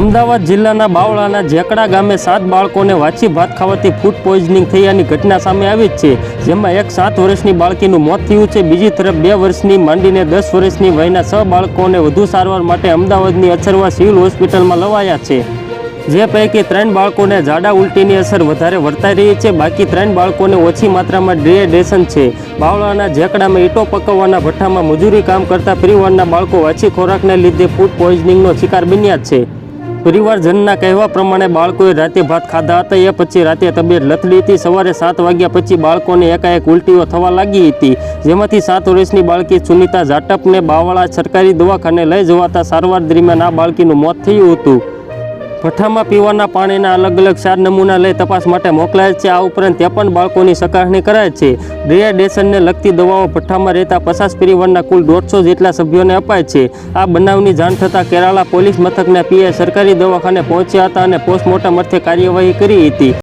અમદાવાદ જિલ્લાના બાવળાના જેકડા ગામે સાત બાળકોને વાછી ભાત ખાવાથી ફૂડ પોઈઝનિંગ થયાની ઘટના સામે આવી છે, જેમાં એક સાત વર્ષની બાળકીનું મોત થયું છે. બીજી તરફ બે વર્ષની માંડીને દસ વર્ષની વયના છ બાળકોને વધુ સારવાર માટે અમદાવાદની અછરવા સિવિલ હોસ્પિટલમાં લવાયા છે. જે પૈકી ત્રણ બાળકોને ઝાડા ઉલટીની અસર વધારે વર્તાઈ રહી છે, બાકી ત્રણ બાળકોને ઓછી માત્રામાં ડ્રીએડેશન છે. બાવળાના જેકડામાં ઈંટો પકવવાના ભઠ્ઠામાં મજૂરી કામ કરતા પરિવારના બાળકો વાછી ખોરાકને લીધે ફૂડ પોઈઝનિંગનો શિકાર બન્યા છે. પરિવારજનના કહેવા પ્રમાણે બાળકોએ રાતે ભાત ખાધા હતા. એ પછી રાતે તબિયત લથડી હતી. સવારે સાત વાગ્યા પછી બાળકોને એકાએક ઉલટીઓ થવા લાગી હતી. જેમાંથી સાત વર્ષની બાળકી સુનિતા જાટપને બાવળા સરકારી દવાખાને લઈ જવાતા સારવાર દરમિયાન આ બાળકીનું મોત થયું હતું. ભઠ્ઠામાં પીવાના પાણીના અલગ અલગ ચાર નમૂના લઈ તપાસ માટે મોકલાય છે. આ ઉપરાંત ત્રેપન બાળકોની ચકાસણી કરાય છે. ડિહાઇડ્રેશનને લગતી દવાઓ ભઠ્ઠામાં રહેતા પચાસ પરિવારના કુલ દોઢસો જેટલા સભ્યોને અપાય છે. આ બનાવની જાણ થતાં કેરાલા પોલીસ મથકના પીએ સરકારી દવાખાને પહોંચ્યા હતા અને પોસ્ટમોર્ટમ અર્થે કાર્યવાહી કરી હતી.